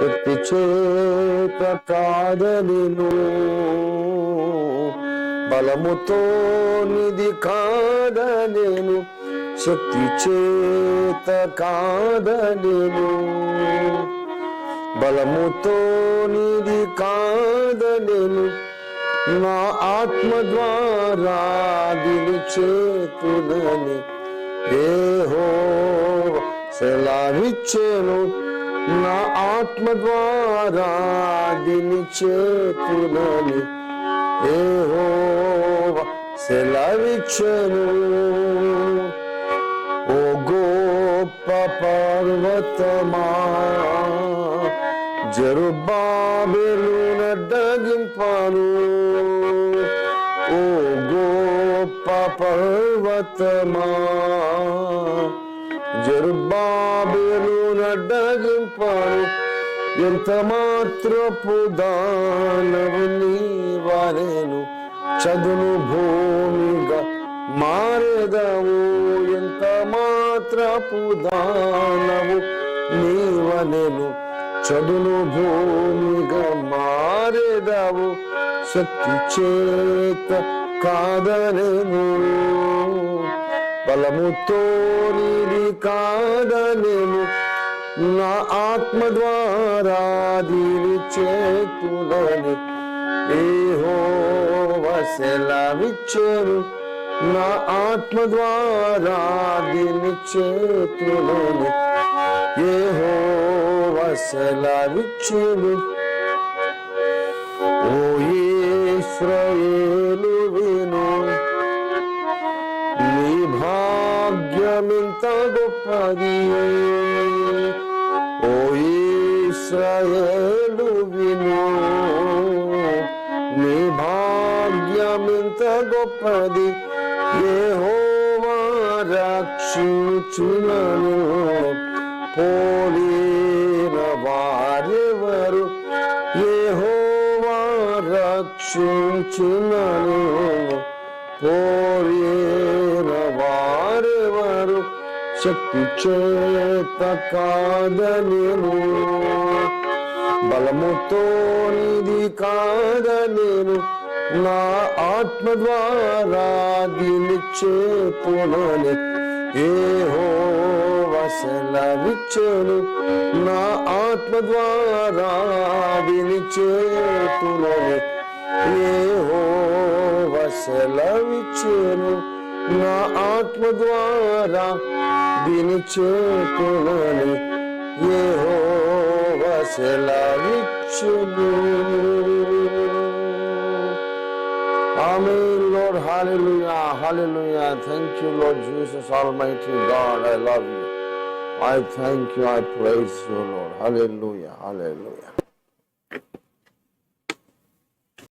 శక్తి చేత కాదలిను బలముతో నిధి కాదనేను. శక్తి చేత కాదనేను. బలముతో నిధి కాదనేను. నా ఆత్మ ద్వారా దిని చేతులని ఏహో సెలవిచ్చేను. నా ఆత్మ ద్వారా దిని చేతులని ఏహో సెలవిచ్చెను ఓ గొప్ప పర్వతమా జరుబాబెలు నడ్డగింపాను ఓ గొప్ప పర్వతమా జరుబాబెలు నడ్డగింపాను ఎంత మాత్రపు దానవు నీవనేను చదును భూమిగా మారేదవు ఎంత మాత్రపు దానవు నీవనేను చదును భూమిగా మారేదవు శక్తి చేత కాదనేను. బలముతో నీది కాదనేను. నా ఆత్మ ద్వారా దీని చేతులని ఏహో వసెలవిచ్చారు నా ఆత్మ ద్వారా దీని చేతులని ఏహో వసెలవిచ్చారు ఓ ఇస్రాయేలు విను నీ భాగ్యమింత గొప్పది ఓ ఇస్రాయేలు విను. నీ భాగ్యమింత గొప్పది. యెహోవా రక్షించునను. పోలిన వారెవరు? యెహోవా రక్షించునను. పోలిన వారెవరు? శక్తి చేత కాదనేను. బలముతో నిధి కాదనేను నా ఆత్మ ద్వారా దీని చేతులని ఏహో వసలవిచ్చెను నా ఆత్మ ద్వారా దీని చేతులని ఏహో వసలవిచ్చెను నా ఆత్మ ద్వారా దీని చేతులని ఏహో vaselavitchubu. Amen, Lord. Hallelujah. Hallelujah. Thank you, Lord Jesus, Almighty God. I love you. I thank you. I praise you, Lord. Hallelujah. Hallelujah.